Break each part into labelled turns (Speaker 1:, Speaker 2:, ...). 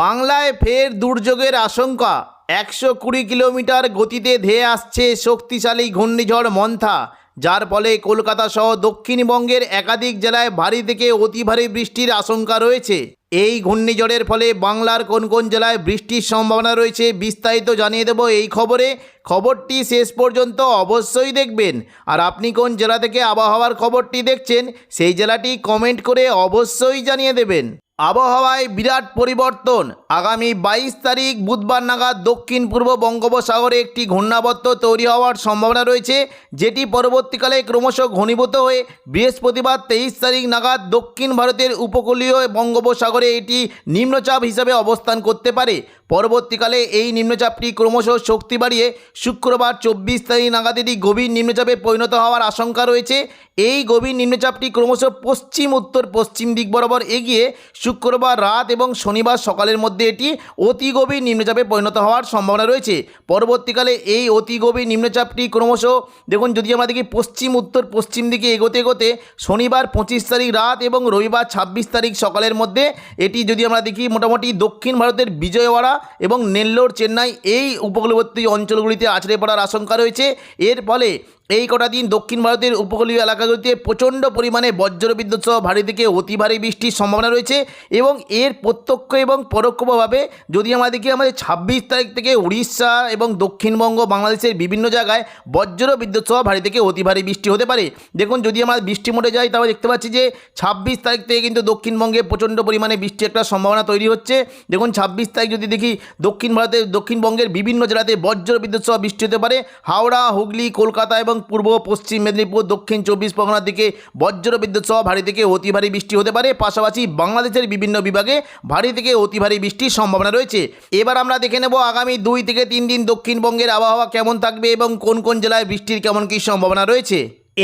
Speaker 1: বাংলায় ফের দুর্যোগের আশঙ্কা। একশো কুড়ি কিলোমিটার গতিতে ধেয়ে আসছে শক্তিশালী ঘূর্ণিঝড় মন্থা, যার ফলে কলকাতা সহ দক্ষিণবঙ্গের একাধিক জেলায় ভারী থেকে অতি ভারী বৃষ্টির আশঙ্কা রয়েছে। এই ঘূর্ণিঝড়ের ফলে বাংলার কোন কোন জেলায় বৃষ্টির সম্ভাবনা রয়েছে বিস্তারিত জানিয়ে দেব এই খবরে। খবরটি শেষ পর্যন্ত অবশ্যই দেখবেন। আর আপনি কোন জেলা থেকে আবহাওয়ার খবরটি দেখছেন, সেই জেলাটি কমেন্ট করে অবশ্যই জানিয়ে দেবেন। আবহাওয়ায় বিরাট পরিবর্তন। আগামী বাইশ তারিখ বুধবার নাগাদ দক্ষিণ পূর্ব বঙ্গোপসাগরে একটি ঘূর্ণাবর্ত তৈরি হওয়ার সম্ভাবনা রয়েছে, যেটি পরবর্তীকালে ক্রমশ ঘনীভূত হয়ে বৃহস্পতিবার তেইশ তারিখ নাগাদ দক্ষিণ ভারতের উপকূলীয় বঙ্গোপসাগরে এটি নিম্নচাপ হিসাবে অবস্থান করতে পারে। পরবর্তীকালে এই নিম্নচাপটি ক্রমশ শক্তি বাড়িয়ে শুক্রবার চব্বিশ তারিখ নাগাদ এটি গভীর নিম্নচাপে পরিণত হওয়ার আশঙ্কা রয়েছে। এই গভীর নিম্নচাপটি ক্রমশ পশ্চিম উত্তর পশ্চিম দিক বরাবর এগিয়ে শুক্রবার রাত এবং শনিবার সকালের মধ্যে এটি অতি গভীর নিম্নচাপে পরিণত হওয়ার সম্ভাবনা রয়েছে। পরবর্তীকালে এই অতি গভীর নিম্নচাপটি ক্রমশ, দেখুন, যদি আমরা দেখি পশ্চিম, উত্তর, পশ্চিম দিকে এগোতে এগোতে, শনিবার পঁচিশ তারিখ রাত এবং রবিবার ছাব্বিশ তারিখ সকালের মধ্যে এটি যদি আমরা দেখি মোটামুটি দক্ষিণ ভারতের বিজয়ওয়াড়া এবং নেল্লোর চেন্নাই এই উপকূলবর্তী অঞ্চলগুলিতে আছড়ে পড়ার আশঙ্কা রয়েছে। এর ফলে এই কটা দিন দক্ষিণ ভারতের উপকূলীয় এলাকাগুলিতে প্রচণ্ড পরিমাণে বজ্রবিদ্যুৎ সহ ভারী থেকে অতি ভারী বৃষ্টির সম্ভাবনা রয়েছে এবং এর প্রত্যক্ষ এবং পরোক্ষভাবে যদি আমরা দেখি আমাদের ছাব্বিশ তারিখ থেকে উড়িষ্যা এবং দক্ষিণবঙ্গ, বাংলাদেশের বিভিন্ন জায়গায় বজ্র বিদ্যুৎ সহ ভারী থেকে অতি ভারী বৃষ্টি হতে পারে। দেখুন, যদি আমরা বৃষ্টি মোটে যাই তাহলে দেখতে পাচ্ছি যে ছাব্বিশ তারিখ থেকে কিন্তু দক্ষিণবঙ্গে প্রচণ্ড পরিমাণে বৃষ্টি একটা সম্ভাবনা তৈরি হচ্ছে। দেখুন, ছাব্বিশ তারিখ যদি দেখি দক্ষিণ ভারতের দক্ষিণবঙ্গের বিভিন্ন জেলাতে বজ্র বিদ্যুৎ সহ বৃষ্টি হতে পারে। হাওড়া, হুগলি, কলকাতা এবং পূর্ব, পশ্চিম মেদিনীপুর, দক্ষিণ চব্বিশ পরগনার দিকে বজ্র বিদ্যুৎ সহ ভারী থেকে অতি ভারী বৃষ্টি হতে পারে। পাশাপাশি বাংলাদেশের বিভিন্ন বিভাগে ভারী থেকে অতি ভারী বৃষ্টির সম্ভাবনা রয়েছে। এবার আমরা দেখে নেব আগামী দুই থেকে তিন দিন দক্ষিণবঙ্গের আবহাওয়া কেমন থাকবে এবং কোন কোন জেলায় বৃষ্টির কেমন কী সম্ভাবনা রয়েছে।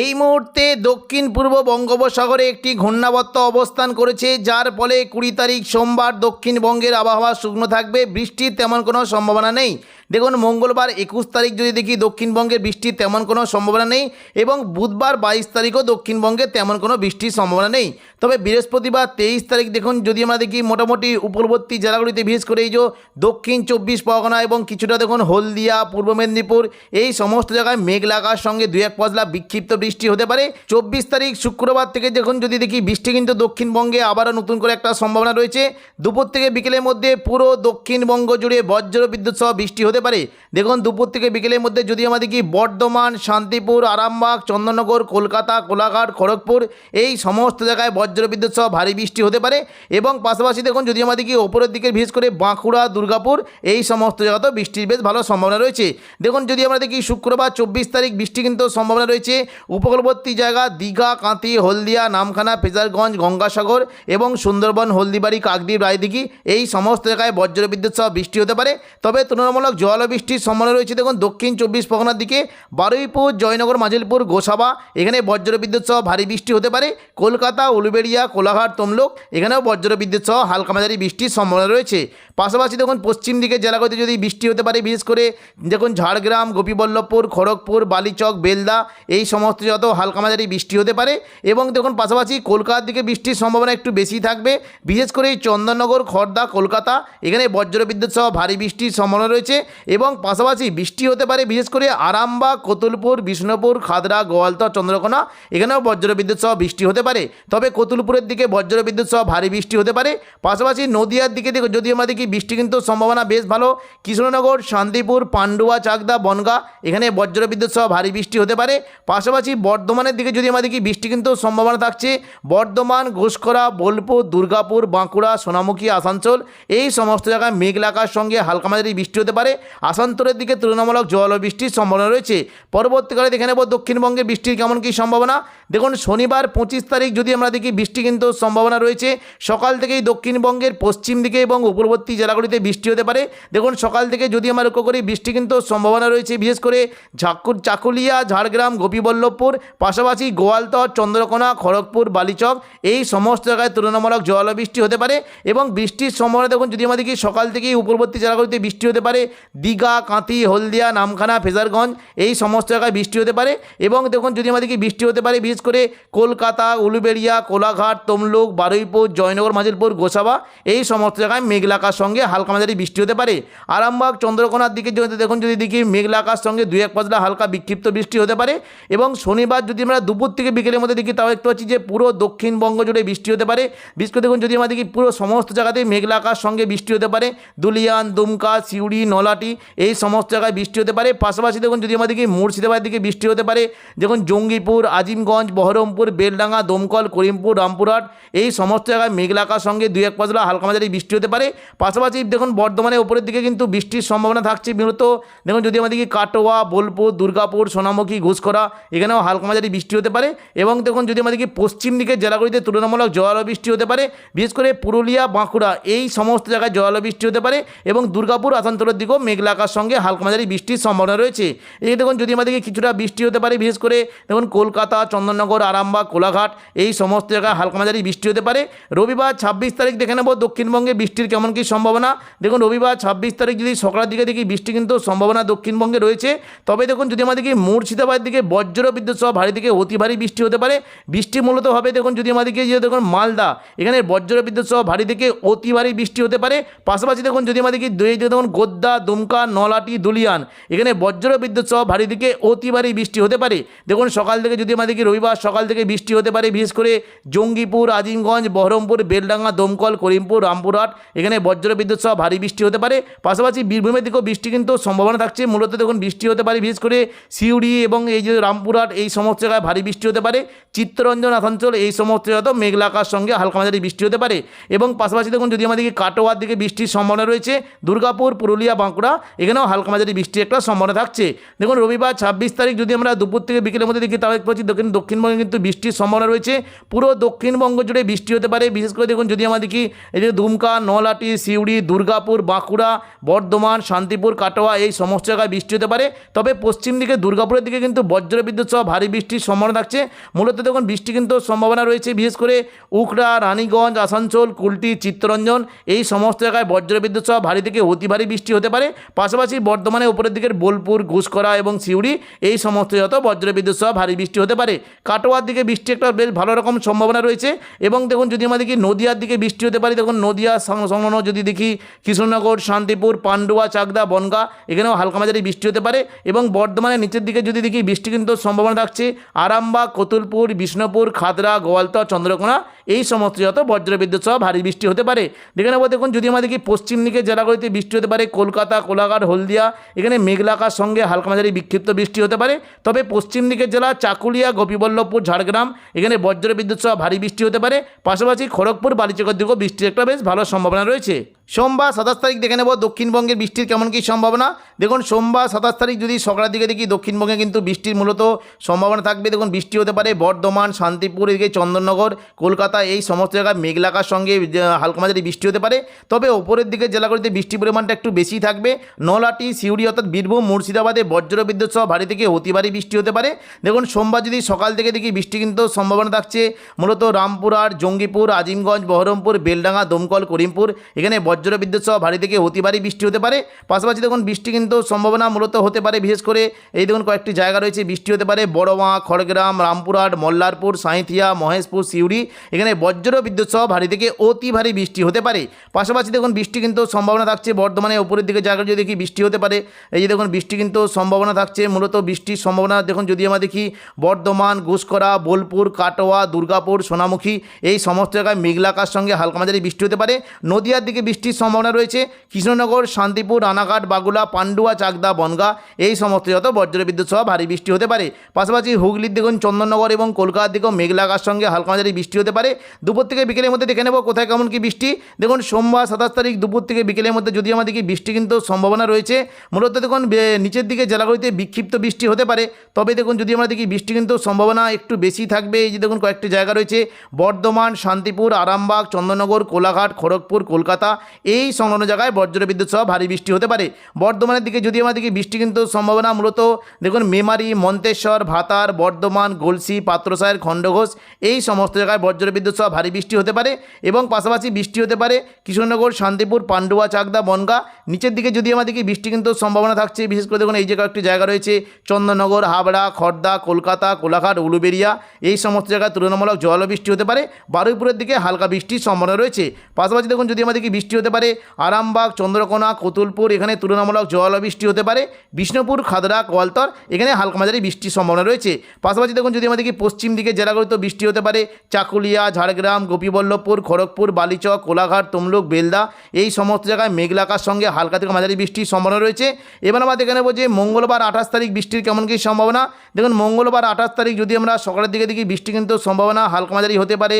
Speaker 1: এই মুহূর্তে দক্ষিণ পূর্ব বঙ্গোপসাগরে একটি ঘূর্ণাবর্ত অবস্থান করেছে, যার ফলে কুড়ি তারিখ সোমবার দক্ষিণবঙ্গের আবহাওয়া শুকনো থাকবে। বৃষ্টির তেমন কোনো সম্ভাবনা নেই। দেখুন, মঙ্গলবার একুশ তারিখ যদি দেখি দক্ষিণবঙ্গের বৃষ্টির তেমন কোনো সম্ভাবনা নেই এবং বুধবার বাইশ তারিখও দক্ষিণবঙ্গে তেমন কোনো বৃষ্টির সম্ভাবনা নেই। তবে বৃহস্পতিবার তেইশ তারিখ দেখুন, যদি আমরা দেখি মোটামুটি উপরবর্তী জেলাগুলিতে, বিশেষ করে এই যে দক্ষিণ চব্বিশ পরগনা এবং কিছুটা দেখুন হলদিয়া, পূর্ব মেদিনীপুর, এই সমস্ত জায়গায় মেঘ লাগার সঙ্গে দু এক পজলা বিক্ষিপ্ত বৃষ্টি হতে পারে। চব্বিশ তারিখ শুক্রবার থেকে দেখুন, যদি দেখি বৃষ্টি কিন্তু দক্ষিণবঙ্গে আবারও নতুন করে একটা সম্ভাবনা রয়েছে। দুপুর থেকে বিকেলের মধ্যে পুরো দক্ষিণবঙ্গ জুড়ে বজ্র বিদ্যুৎ সহ বৃষ্টি হতে পারে। দেখুন, দুপুর থেকে বিকেলের মধ্যে যদি আমরা দেখি বর্ধমান, শান্তিপুর, আরামবাগ, চন্দননগর, কলকাতা, কোলাঘাট, খড়গপুর এই সমস্ত জায়গায় বজ্রবিদ্যুৎ সহ ভারী বৃষ্টি হতে পারে এবং পাশাপাশি দেখুন, যদি আমরা দেখি ওপরের দিকে, বিশেষ করে বাঁকুড়া, দুর্গাপুর এই সমস্ত জায়গাতেও বৃষ্টির বেশ ভালো সম্ভাবনা রয়েছে। দেখুন, যদি আমরা দেখি শুক্রবার চব্বিশ তারিখ বৃষ্টি কিন্তু সম্ভাবনা রয়েছে। উপকূলবর্তী জায়গা দীঘা কাঁতি হলদিয়া, নামখানা, ফেজারগঞ্জ, গঙ্গাসাগর এবং সুন্দরবন, হলদিবাড়ি, কাকদ্বীপ, রায়দিঘি এই সমস্ত জায়গায় বজ্রবিদ্যুৎ সহ বৃষ্টি হতে পারে। তবে তুলনামূলক জল বৃষ্টির সম্ভাবনা রয়েছে। দেখুন, দক্ষিণ চব্বিশ পরগনার দিকে বারুইপুর, জয়নগর মাজিলপুর গোসাবা, এখানে বজ্রবিদ্যুৎ সহ ভারী বৃষ্টি হতে পারে। কলকাতা, উলুবেড়িয়া, কোলাঘাট, তমলুক, এখানেও বজ্রবিদ্যুৎ সহ হালকা মাঝারি বৃষ্টির সম্ভাবনা রয়েছে। পাশাপাশি দেখুন, পশ্চিম দিকে জেলাগুলিতে যদি বৃষ্টি হতে পারে, বিশেষ করে দেখুন, ঝাড়গ্রাম, গোপীবল্লভপুর, খড়গপুর, বালিচক, বেলদা, এই সমস্ত যত হালকা মাঝারি বৃষ্টি হতে পারে এবং দেখুন, পাশাপাশি কলকাতার দিকে বৃষ্টির সম্ভাবনা একটু বেশি থাকবে। বিশেষ করে চন্দননগর খড়দা কলকাতা, এখানে বজ্রবিদ্যুৎ সহ ভারী বৃষ্টির সম্ভাবনা রয়েছে। এবং পাশাপাশি বৃষ্টি হতে পারে, বিশেষ করে আরামবাগ, কতুলপুর, বিষ্ণুপুর, খাদরা, গোয়ালতর, চন্দ্রকোনা। এখানেও বজ্রবিদ্যুৎ সহ বৃষ্টি হতে পারে। তবে কতুলপুরের দিকে বজ্রবিদ্যুৎ সহ ভারী বৃষ্টি হতে পারে। পাশাপাশি নদিয়ার দিকে যদি আমরা দেখি বৃষ্টি কিন্তু সম্ভাবনা বেশ ভালো কৃষ্ণনগর শান্তিপুর, পান্ডুয়া, চাকদা, বনগা, এখানে বজ্রবিদ্যুৎ সহ ভারী বৃষ্টি হতে পারে। পাশাপাশি বর্ধমানের দিকে যদি আমরা দেখি বৃষ্টি কিন্তু সম্ভাবনা থাকছে, বর্ধমান ঘুষখরা বোলপুর, দুর্গাপুর, বাঁকুড়া, সোনামুখী, আসানসোল, এই সমস্ত জায়গায় মেঘলাকার সঙ্গে হালকা মাঝারি বৃষ্টি হতে পারে। আসান্তরের দিকে তুলনামূলক জল ও বৃষ্টির সম্ভাবনা রয়েছে। পরবর্তীকালে দেখে নেব দক্ষিণবঙ্গে বৃষ্টির কেমন কী সম্ভাবনা। দেখুন, শনিবার পঁচিশ তারিখ যদি আমরা দেখি, বৃষ্টি কিন্তু সম্ভাবনা রয়েছে। সকাল থেকেই দক্ষিণবঙ্গের পশ্চিম দিকে এবং উপরবর্তী জেলাগুলিতে বৃষ্টি হতে পারে। দেখুন, সকাল থেকে যদি আমরা লক্ষ্য করি, বৃষ্টি কিন্তু সম্ভাবনা রয়েছে। বিশেষ করে ঝাকুর চাকুলিয়া, ঝাড়গ্রাম, গোপীবল্লভপুর, পাশাপাশি গোয়ালতর, চন্দ্রকোনা, খড়গপুর, বালিচক এই সমস্ত জায়গায় তুলনামূলক জল বৃষ্টি হতে পারে। এবং বৃষ্টির সম্ভাবনা দেখুন, যদি আমরা দেখি, সকাল থেকেই উপরবর্তী জেলাগুলিতে বৃষ্টি হতে পারে। দীঘা কাঁতি হলদিয়া, নামখানা, ফেজারগঞ্জ, এই সমস্ত জায়গায় বৃষ্টি হতে পারে। এবং দেখুন, যদি দেখি বৃষ্টি হতে পারে, বিশেষ করে কলকাতা, উলুবেড়িয়া, কোলাঘাট, তমলুক, বারুইপুর, জয়নগর, মাজিলপুর, গোসাবা, এই সমস্ত জায়গায় মেঘলাকার সঙ্গে হালকা মাঝারি বৃষ্টি হতে পারে। আরামবাগ, চন্দ্রকোনার দিকে দেখুন, যদি দেখি মেঘলা আকাশ সঙ্গে দুই এক পাঁচলা হালকা বিক্ষিপ্ত বৃষ্টি হতে পারে। এবং শনিবার যদি আমরা দুপুর থেকে বিকেলের মধ্যে দেখি তাও একটু পাচ্ছি যে পুরো দক্ষিণবঙ্গ জুড়ে বৃষ্টি হতে পারে। বিশেষ করে দেখুন, যদি আমরা দেখি পুরো সমস্ত জায়গাতেই মেঘলা আকাশ সঙ্গে বৃষ্টি হতে পারে, দুলিয়ান, দুমকা, সিউড়ি, নলাটি এই সমস্ত জায়গায় বৃষ্টি হতে পারে। পাশাপাশি দেখুন যদি দেখি মুর্শিদাবাদের দিকে বৃষ্টি হতে পারে, দেখুন জঙ্গিপুর, আজিমগঞ্জ, বহরমপুর, বেলডাঙ্গা, দমকল, করিমপুর, রামপুরহাট, এই সমস্ত জায়গায় মেঘলাকার সঙ্গে দুই এক পাঁচলা হালকা মাঝারি বৃষ্টি হতে পারে। পাশাপাশি দেখুন বর্ধমানের উপরের দিকে কিন্তু বৃষ্টির সম্ভাবনা থাকছে মূলত দেখুন যদি আমাদের কি কাটোয়া, বোলপুর, দুর্গাপুর, সোনামুখী ঘুষকরা এখানেও হালকা মাঝারি বৃষ্টি হতে পারে এবং দেখুন যদি আমাদের কি পশ্চিম দিকের জেলাগুলিতে তুলনামূলক জোয়ালো বৃষ্টি হতে পারে, বিশেষ করে পুরুলিয়া, বাঁকুড়া, এই সমস্ত জায়গায় জোয়ালো বৃষ্টি হতে পারে এবং দুর্গাপুর, আসানসোলের দিকেও মেঘলা আকাশ সঙ্গে হালকা মাঝারি বৃষ্টির সম্ভাবনা রয়েছে। এই দেখুন, যদি আমাদেরকে কিছুটা বৃষ্টি হতে পারে, বিশেষ করে দেখুন, কলকাতা, চন্দননগর, আরামবাগ, কোলাঘাট, এই সমস্ত জায়গায় হালকা মাঝারি বৃষ্টি হতে পারে। রবিবার ছাব্বিশ তারিখ দেখে নেব দক্ষিণবঙ্গে বৃষ্টির কেমন কী সম্ভাবনা। দেখুন, রবিবার ছাব্বিশ তারিখ যদি সকালের দিকে দেখি, বৃষ্টি কিন্তু সম্ভাবনা দক্ষিণবঙ্গে রয়েছে। তবে দেখুন, যদি আমাদেরকে মুর্শিদাবাদ দিকে বজ্র বিদ্যুৎ সহ ভারী থেকে অতি ভারী বৃষ্টি হতে পারে। বৃষ্টি মূলত হবে দেখুন, যদি আমাদেরকে যে দেখুন, মালদা, এখানে বজ্র বিদ্যুৎ সহ ভারী থেকে অতি ভারী বৃষ্টি হতে পারে। পাশাপাশি দেখুন, যদি আমাদেরকে দুই দেখুন গোদ্দা দুমকা নলাটি, দুলিয়ান। এখানে বজ্র বিদ্যুৎ সহ ভারী দিকে অতি ভারী বৃষ্টি হতে পারে। দেখুন, সকাল থেকে যদি আমাদেরকে রবিবার সকাল থেকে বৃষ্টি হতে পারে, বিশেষ করে জঙ্গিপুর, আজিমগঞ্জ, বহরমপুর, বেলডাঙ্গা, দমকল, করিমপুর, রামপুরহাট, এখানে বজ্র বিদ্যুৎ সহ ভারী বৃষ্টি হতে পারে। পাশাপাশি বীরভূমের দিকেও বৃষ্টি কিন্তু সম্ভাবনা থাকছে। মূলত দেখুন, বৃষ্টি হতে পারে, বিশেষ করে সিউড়ি এবং এই যে রামপুরহাট, এই সমস্ত জায়গায় ভারী বৃষ্টি হতে পারে। চিত্তরঞ্জন আসানসোল এই সমস্ত জায়গাতেও মেঘলা আকাশ সঙ্গে হালকা মাঝারি বৃষ্টি হতে পারে। এবং পাশাপাশি দেখুন, যদি আমাদেরকে কাটোয়ার দিকে বৃষ্টির সম্ভাবনা রয়েছে, দুর্গাপুর, পুরুলিয়া, বাঁকুড়া এখানেও হালকা মাঝারি বৃষ্টির একটা সম্ভাবনা থাকছে। দেখুন, রবিবার ছাব্বিশ তারিখ যদি আমরা দুপুর থেকে বিকেলের মধ্যে দেখি, তাহলে পাচ্ছি দক্ষিণ দক্ষিণবঙ্গে কিন্তু বৃষ্টির সম্ভাবনা রয়েছে। পুরো দক্ষিণবঙ্গ জুড়ে বৃষ্টি হতে পারে। বিশেষ করে দেখুন, যদি আমরা দেখি, এই যে দুমকা নলাটি সিউড়ি, দুর্গাপুর, বাঁকুড়া, বর্ধমান, শান্তিপুর, কাটোয়া, এই সমস্ত জায়গায় বৃষ্টি হতে পারে। তবে পশ্চিম দিকে, দুর্গাপুরের দিকে কিন্তু বজ্র বিদ্যুৎ সহ ভারী বৃষ্টির সম্ভাবনা থাকছে। মূলত দেখুন, বৃষ্টি কিন্তু সম্ভাবনা রয়েছে। বিশেষ করে উখড়া রানীগঞ্জ, আসানসোল, কুলটি, চিত্তরঞ্জন, এই সমস্ত জায়গায় বজ্র বিদ্যুৎ সহ ভারী থেকে অতি ভারী বৃষ্টি হতে পারে। পাশাপাশি বর্ধমানের উপরের দিকের বোলপুর ঘুষকরা এবং সিউড়ি, এই সমস্ত যত বজ্র বিদ্যুৎ সহ ভারী বৃষ্টি হতে পারে, কাটোয়ার দিকে বৃষ্টি একটা বেশ ভালো রকম সম্ভাবনা রয়েছে এবং দেখুন যদি আমরা দেখি নদিয়ার দিকে বৃষ্টি হতে পারে, দেখুন নদিয়া সংলগ্ন যদি দেখি কৃষ্ণনগর, শান্তিপুর, পান্ডুয়া, চাকদা, বনগা, এখানেও হালকা মাঝারি বৃষ্টি হতে পারে এবং বর্ধমানের নিচের দিকে যদি দেখি বৃষ্টি কিন্তু সম্ভাবনা থাকছে, আরামবাগ, কতুলপুর, বিষ্ণুপুর খাদরা গোয়ালতর, চন্দ্রকোনা এই সমস্ত যত বজ্রবিদ্যুৎ সহ ভারী বৃষ্টি হতে পারে। দেখে বলতে দেখুন যদি আমরা দেখি পশ্চিম দিকে জেলাগুলিতে বৃষ্টি হতে পারে, কলকাতা, কোলাঘাট, হলদিয়া, এখানে মেঘলাকার সঙ্গে হালকা মাঝারি বিক্ষিপ্ত বৃষ্টি হতে পারে। তবে পশ্চিম দিকের জেলা চাকুলিয়া, গোপীবল্লভপুর, ঝাড়গ্রাম, এখানে বজ্রবিদ্যুৎ সহ ভারী বৃষ্টি হতে পারে। পাশাপাশি খড়গপুর, বালিচকের দিকেও বৃষ্টির একটা বেশ ভালো সম্ভাবনা রয়েছে। সোমবার সাতাশ তারিখ দেখে নেব, দক্ষিণবঙ্গের বৃষ্টির কেমন কী সম্ভাবনা? দেখুন, সোমবার সাতাশ তারিখ যদি সকালের দিকে দেখি, দক্ষিণবঙ্গে কিন্তু বৃষ্টির মূলত সম্ভাবনা থাকবে। দেখুন, বৃষ্টি হতে পারে বর্ধমান, শান্তিপুর, এদিকে চন্দননগর, কলকাতা, এই সমস্ত জায়গায় মেঘলাকার সঙ্গে হালকা মাঝারি বৃষ্টি হতে পারে। তবে ওপরের দিকে জেলাগুলিতে বৃষ্টির পরিমাণটা একটু বেশি থাকবে। নলাটি সিউড়ি অর্থাৎ বীরভূম, মুর্শিদাবাদে বজ্র বিদ্যুৎ সহ ভারী থেকে অতি ভারী বৃষ্টি হতে পারে। দেখুন, সোমবার যদি সকাল থেকে দেখি, বৃষ্টি কিন্তু সম্ভাবনা থাকছে। মূলত রামপুরহাট, জঙ্গিপুর, আজিমগঞ্জ, বহরমপুর, বেলডাঙ্গা, দমকল, করিমপুর, এখানে বজ্র বিদ্যুৎ সহ ভারী থেকে অতি ভারী বৃষ্টি হতে পারে। পাশাপাশি দেখুন, বৃষ্টি কিন্তু সম্ভাবনা মূলত হতে পারে, বিশেষ করে এই দেখুন কয়েকটি জায়গা রয়েছে, বৃষ্টি হতে পারে বড়মা খড়গ্রাম, রামপুরহাট, মল্লারপুর, সাঁইথিয়া, মহেশপুর, সিউড়ি। এখানে বজ্র বিদ্যুৎ সহ ভারী থেকে অতি ভারী বৃষ্টি হতে পারে। পাশাপাশি দেখুন, বৃষ্টি কিন্তু সম্ভাবনা থাকছে বর্ধমানে, উপরের দিকে জায়গা যদি দেখি বৃষ্টি হতে পারে। এই যে দেখুন, বৃষ্টি কিন্তু সম্ভাবনা থাকছে, মূলত বৃষ্টির সম্ভাবনা দেখুন, যদি আমরা দেখি বর্ধমান ঘুষকরা বোলপুর, কাটোয়া, দুর্গাপুর, সোনামুখী, এই সমস্ত জায়গায় মেঘলাকার সঙ্গে হালকা মাঝারি বৃষ্টি হতে পারে। নদিয়ার দিকে বৃষ্টির সম্ভাবনা রয়েছে। কৃষ্ণনগর, শান্তিপুর, রানাঘাট বাগুলা পান্ডুয়া, চাকদা, বনগা, এই সমস্ত যত বজ্রবিদ্যুৎ সহ ভারী বৃষ্টি হতে পারে। পাশাপাশি হুগলির দেখুন, চন্দননগর এবং কলকাতার দিকেও মেঘলাকার সঙ্গে হালকা মাঝারি বৃষ্টি হতে পারে। দুপুর থেকে বিকেলের মধ্যে দেখে নেব কোথায় কেমন কি বৃষ্টি। দেখুন, সোমবার সাতাশ তারিখ দুপুর থেকে বিকেলের মধ্যে যদি আমাদের কি বৃষ্টি কিন্তু সম্ভাবনা রয়েছে। মূলত দেখুন নিচের দিকে জেলাগুলিতে বিক্ষিপ্ত বৃষ্টি হতে পারে। তবে দেখুন, যদি আমরা দেখি বৃষ্টি কিন্তু সম্ভাবনা একটু বেশি থাকবে, এই যে দেখুন, কয়েকটি জায়গা রয়েছে। বর্ধমান, শান্তিপুর, আরামবাগ, চন্দননগর, কোলাঘাট, খড়গপুর, কলকাতা এই সংলগ্ন জায়গায় বজ্র বিদ্যুৎ সহ ভারী বৃষ্টি হতে পারে। বর্ধমানের দিকে যদি দেখি বৃষ্টি কিন্তু সম্ভাবনা মূলত, দেখুন, মেমারি, মন্তেশ্বর, ভাতার, বর্ধমান, গলসি পাত্রসায়ের খণ্ডঘোষ, এই সমস্ত জায়গায় বজ্র বিদ্যুৎ সহ ভারী বৃষ্টি হতে পারে এবং পাশাপাশি বৃষ্টি হতে পারে কৃষ্ণনগর, শান্তিপুর, পান্ডুয়া, চাকদা, বনগা। নিচের দিকে যদি দেখি বৃষ্টি কিন্তু সম্ভাবনা থাকছে, বিশেষ করে দেখুন, এই যে কয়েকটি জায়গা রয়েছে, চন্দননগর, হাবড়া, খর্দা, কলকাতা, কোলাঘাট, উলুবেরিয়া, এই সমস্ত জায়গায় তুলনামূলক জল বৃষ্টি হতে পারে। বারুইপুরের দিকে হালকা বৃষ্টির সম্ভাবনা রয়েছে। পাশাপাশি দেখুন, যদি দেখি বৃষ্টি হতে পারে। আরামবাগ, চন্দ্রকোনা, কতুলপুর, এখানে তুলনামূলক জল বৃষ্টি হতে পারে। বিষ্ণুপুর, খাদরা কোয়ালতর এখানে হালকা মাঝারি বৃষ্টির সম্ভাবনা রয়েছে। পাশাপাশি দেখুন, যদি আমাদেরকে পশ্চিম দিকে জেলাগুলিতে বৃষ্টি হতে পারে, চাকুলিয়া, ঝাড়গ্রাম, গোপীবল্লভপুর, খড়গপুর, বালিচক, কোলাঘাট, তমলুক, বেলদা, এই সমস্ত জায়গায় মেঘলাকার সঙ্গে হালকা থেকে মাঝারি বৃষ্টির সম্ভাবনা রয়েছে। এবার আমরা দেখে নেব যে মঙ্গলবার আঠাশ তারিখ বৃষ্টির কেমন কী সম্ভাবনা। দেখুন, মঙ্গলবার আঠাশ তারিখ যদি আমরা সকালের দিকে দেখি, বৃষ্টি কিন্তু সম্ভাবনা হালকা মাঝারি হতে পারে।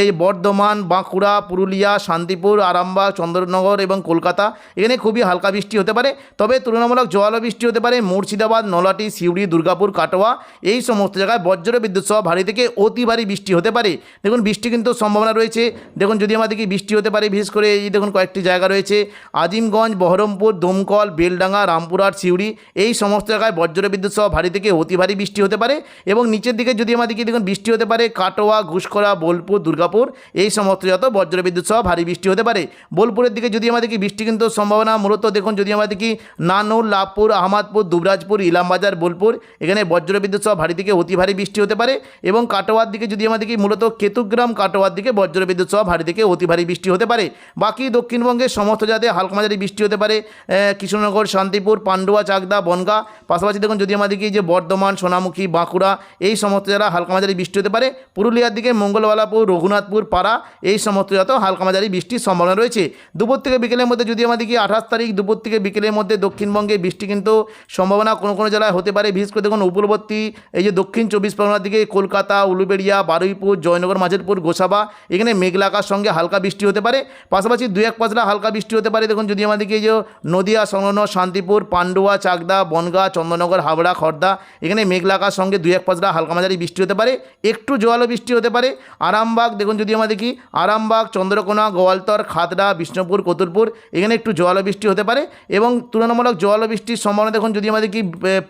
Speaker 1: এই বর্ধমান, বাঁকুড়া, পুরুলিয়া, শান্তিপুর, আরামবাগ চন্দ্রনগর এবং কলকাতা। এখানে খুবই হালকা বৃষ্টি হতে পারে। তবে তুলনামূলক জল বৃষ্টি হতে পারে মুর্শিদাবাদ নলাটি সিউড়ি, দুর্গাপুর, কাটোয়া এই সমস্ত জায়গায় বজ্র বিদ্যুৎ সহ ভারী থেকে অতি ভারী বৃষ্টি হতে পারে। দেখুন, বৃষ্টি কিন্তু সম্ভাবনা রয়েছে। দেখুন, যদি আমাদের কি বৃষ্টি হতে পারে, বিশেষ করে এই দেখুন কয়েকটি জায়গা রয়েছে। আজিমগঞ্জ, বহরমপুর, দমকল, বেলডাঙ্গা, রামপুরহাট, সিউড়ি এই সমস্ত জায়গায় বজ্র বিদ্যুৎ সহ ভারী থেকে অতি ভারী বৃষ্টি হতে পারে। এবং নিচের দিকে যদি আমাদের কি দেখুন বৃষ্টি হতে পারে, কাটোয়া ঘুষকরা বোলপুর, দুর্গাপুর এই সমস্ত যত বজ্র বিদ্যুৎ সহ ভারী বৃষ্টি হতে পারে। বোলপুরের দিকে যদি আমাদের কি বৃষ্টি কিন্তু সম্ভাবনা, মূলত দেখুন যদি আমাদের কি নানুর, লাভপুর, আহমদপুর, দুবরাজপুর, ইলামবাজার, বোলপুর, এখানে বজ্র বিদ্যুৎ সহ ভারী থেকে অতি ভারী বৃষ্টি হতে পারে এবং কাটোয়ার দিকে যদি আমাদের কি মূলত কেতুগ্রাম, কাটোয়ার দিকে বজ্র বিদ্যুৎ সহ ভারী থেকে অতি ভারী বৃষ্টি হতে পারে। বাকি দক্ষিণবঙ্গের সমস্ত জাতে হালকা মাঝারি বৃষ্টি হতে পারে কৃষ্ণনগর, শান্তিপুর, পান্ডুয়া, চাকদা, বনগা, পাশাপাশি দেখুন যদি আমাদের কি যে বর্ধমান, সোনামুখী, বাঁকুড়া, এই সমস্ত জেলা হালকা মাঝারি বৃষ্টি হতে পারে। পুরুলিয়ার দিকে মঙ্গলবালাপুর, রঘুনাথপুর, পাড়া, এই সমস্ত জায়গাতেও হালকা মাঝারি বৃষ্টির সম্ভাবনা রয়েছে। দুপুর থেকে বিকেলের মধ্যে যদি আমাদের কি আঠাশ তারিখ দুপুর থেকে বিকেলের মধ্যে দক্ষিণবঙ্গে বৃষ্টি কিন্তু সম্ভাবনা কোনো কোনো জেলায় হতে পারে। বিশেষ করে দেখুন উপলবর্তী এই যে দক্ষিণ চব্বিশ পরগনার দিকে কলকাতা, উলুবেড়িয়া, বারুইপুর, জয়নগর, মাঝেরপুর, গোসাবা, এখানে মেঘলাকার সঙ্গে হালকা বৃষ্টি হতে পারে। পাশাপাশি দু এক পাঁচলা হালকা বৃষ্টি হতে পারে। দেখুন, যদি আমাদেরকে এই যে নদিয়া, সংলগ্ন শান্তিপুর, পান্ডুয়া, চাকদা, বনগা চন্দ্রনগর হাবড়া খড়দা এখানে মেঘলাকার সঙ্গে দু এক পাঁচলা হালকা মাঝারি বৃষ্টি হতে পারে। একটু জোয়ালো বৃষ্টি হতে পারে। আরামবাগ, দেখুন, যদি আমাদের কি আরামবাগ, চন্দ্রকোনা, গোয়ালতর, খাতড়া বিষ্ণুপুর কতুলপুর, এখানে একটু বৃষ্টি হতে পারে এবং তুলনামূলক বৃষ্টির সম্ভাবনা দেখুন যদি আমাদের কি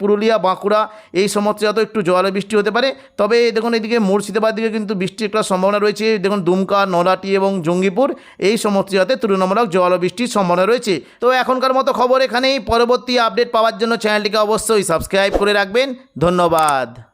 Speaker 1: পুরুলিয়া, বাঁকুড়া এই সমস্ত যত একটু বৃষ্টি হতে পারে। তবে দেখুন এদিকে মুর্শিদাবাদ দিকে কিন্তু বৃষ্টির একটা সম্ভাবনা রয়েছে। দেখুন দুমকা, নলাটি এবং জঙ্গিপুর এই সমস্ত জায়গাতে তুলনামূলক বৃষ্টির সম্ভাবনা রয়েছে। তো এখনকার মতো খবর এখানেই। পরবর্তী আপডেট পাওয়ার জন্য চ্যানেলটিকে অবশ্যই সাবস্ক্রাইব করে রাখবেন। ধন্যবাদ।